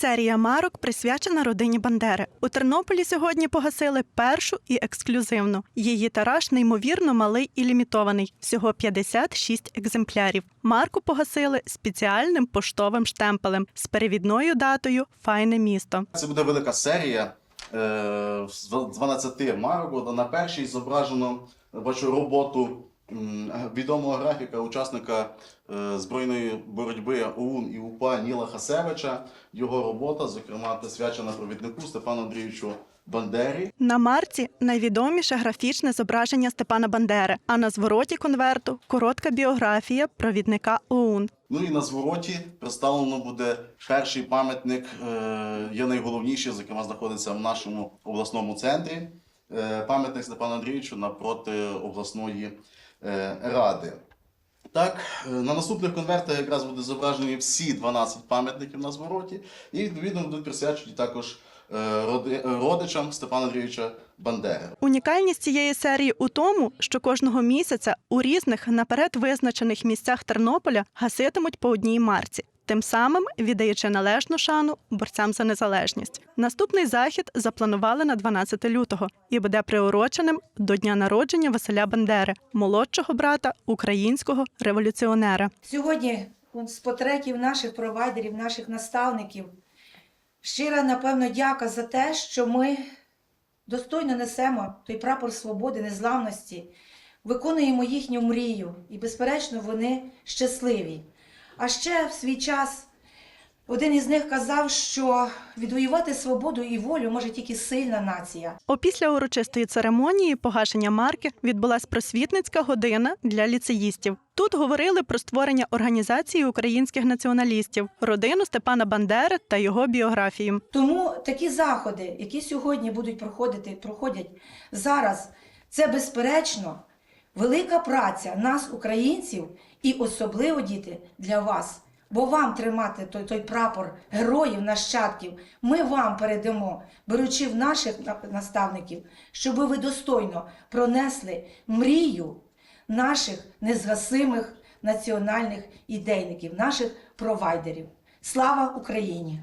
Серія марок присвячена родині Бандери. У Тернополі сьогодні погасили першу і ексклюзивну. Її тираж неймовірно малий і лімітований всього 56 екземплярів. Марку погасили спеціальним поштовим штемпелем з перевідною датою Файне місто. Це буде велика серія е, з 12 марок. На першій зображено бачу роботу відомого графіка, учасника е, збройної боротьби ОУН і УПА Ніла Хасевича. Його робота, зокрема, присвячена провіднику Степану Андрійовичу Бандері. На марці найвідоміше графічне зображення Степана Бандери, а на звороті конверту коротка біографія провідника ОУН. Ну і на звороті представлено буде перший пам'ятник, е, є найголовніший, зокрема, знаходиться в нашому обласному центрі. Е, Пам'ятник Степану Андрійовичу напроти обласної е, ради. Так, е, на наступних конвертах якраз буде зображені всі 12 пам'ятників на звороті, і відповідно будуть присвячені також роди- родичам Степана Андрійовича Бандери. Унікальність цієї серії у тому, що кожного місяця у різних наперед визначених місцях Тернополя гаситимуть по одній марці. Тим самим віддаючи належну шану борцям за незалежність. Наступний захід запланували на 12 лютого і буде приуроченим до дня народження Василя Бандери, молодшого брата українського революціонера. Сьогодні з потреків наших провайдерів, наших наставників. Щира, напевно, дяка за те, що ми достойно несемо той прапор свободи, незламності, виконуємо їхню мрію, і, безперечно, вони щасливі. А ще в свій час один із них казав, що відвоювати свободу і волю може тільки сильна нація. Опісля урочистої церемонії погашення марки відбулась просвітницька година для ліцеїстів. Тут говорили про створення організації українських націоналістів, родину Степана Бандери та його біографію. Тому такі заходи, які сьогодні будуть проходити, проходять зараз, це безперечно велика праця нас, українців, і особливо діти для вас. Бо вам тримати той, той прапор героїв, нащадків, ми вам передамо, беручи в наших наставників, щоб ви достойно пронесли мрію наших незгасимих національних ідейників, наших провайдерів. Слава Україні!